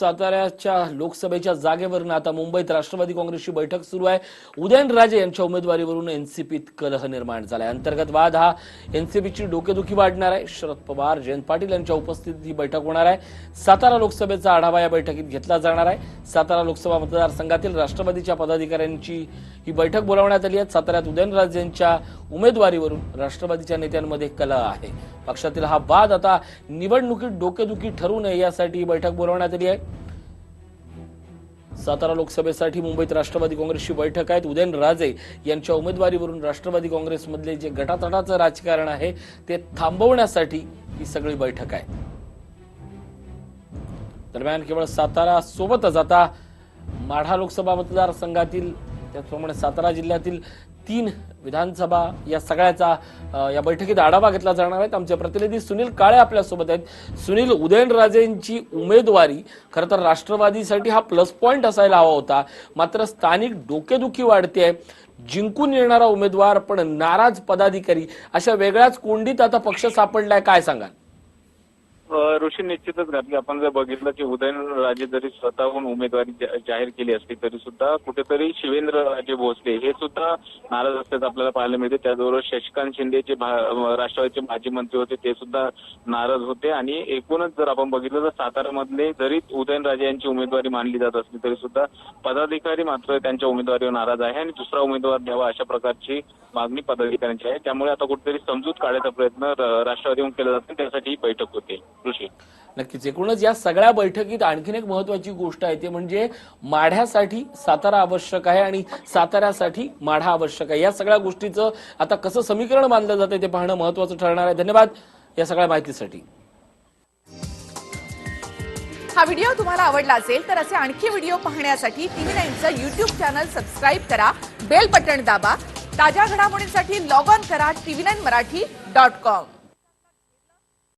साताऱ्याच्या लोकसभेच्या जागेवरून आता मुंबईत राष्ट्रवादी काँग्रेसची बैठक सुरू आहे. उदयनराजे यांच्या उमेदवारीवरून एनसीपीत कलह निर्माण झालाय. अंतर्गत वाद हा एनसीपीची डोकेदुखी वाढणार आहे. शरद पवार जयंत पाटील यांच्या उपस्थितीत ही बैठक होणार आहे. सातारा लोकसभेचा आढावा या बैठकीत घेतला जाणार आहे. सातारा लोकसभा मतदारसंघातील राष्ट्रवादीच्या पदाधिकाऱ्यांची ही बैठक बोलावण्यात आली आहे. साताऱ्यात उदयनराजे यांच्या उमेदवारीवरून राष्ट्रवादीच्या नेत्यांमध्ये कलह आहे. पक्षातील हा वाद आता निवडणुकीत डोकेदुखी ठरू नये यासाठी बैठक बोलवण्यात आली आहे. सातारा लोकसभेसाठी मुंबईत राष्ट्रवादी काँग्रेसची बैठक आहेत. उदयनराजे यांच्या उमेदवारीवरून राष्ट्रवादी काँग्रेसमधले जे गटातटाचं राजकारण आहे ते थांबवण्यासाठी ही सगळी बैठक आहे दरम्यान केवळ सातारा सोबतच आता माढा लोकसभा मतदारसंघातील त्याचप्रमाणे सातारा जिल्ह्यातील तीन विधानसभा या सगळ्याचा या बैठकीत आढावा घेतला जाणार आहे. आमचे प्रतिनिधी सुनील काळे आपल्यासोबत आहेत. सुनील उदयनराजेंची उमेदवारी खरं तर राष्ट्रवादीसाठी हा प्लस पॉईंट असायला हवा होता. मात्र स्थानिक डोकेदुखी वाढते जिंकून येणारा उमेदवार पण नाराज पदाधिकारी. अशा वेगळ्याच कोंडीत आता पक्ष सापडलाय. काय सांगाल? ऋषी निश्चितच घातली. आपण जर बघितलं की उदयनराजे जरी स्वतःहून उमेदवारी जा- जाहीर केली असली तरी सुद्धा कुठेतरी शिवेंद्रराजे भोसले हे सुद्धा नाराज असल्याचं आपल्याला पाहायला मिळते. त्याचबरोबर शशिकांत शिंदे जे भा- राष्ट्रवादीचे माजी मंत्री होते ते सुद्धा नाराज होते. आणि एकूणच जर आपण बघितलं तर सातारामधले जरी उदयनराजे यांची उमेदवारी मानली जात असली तरी सुद्धा पदाधिकारी मात्र त्यांच्या उमेदवारीवर नाराज आहे. आणि दुसरा उमेदवार द्यावा अशा प्रकारची मागणी पदाधिकाऱ्यांची आहे. त्यामुळे आता कुठेतरी समजूत काढायचा प्रयत्न र- राष्ट्रवादीहून केला जातो त्यासाठी ही बैठक होते. नक्कीच. एकूणच या सगळ्या बैठकीत आणखीन एक महत्वाची गोष्ट आहे ते म्हणजे माढ्यासाठी सातारा आवश्यक आहे आणि साताऱ्यासाठी माढा आवश्यक आहे. या सगळ्या गोष्टीचं आता कसं समीकरण मानलं जाते ते पाहणं महत्वाचं ठरणार आहे. धन्यवाद या सगळ्या माहितीसाठी. हा व्हिडिओ तुम्हाला आवडला असेल तर असे आणखी व्हिडिओ पाहण्यासाठी टीव्ही नाईनचं युट्यूब चॅनल सबस्क्राईब करा बेल बटण दाबा ताज्या घडामोडींसाठी लॉग ऑन करा TV nine Marathi dot com.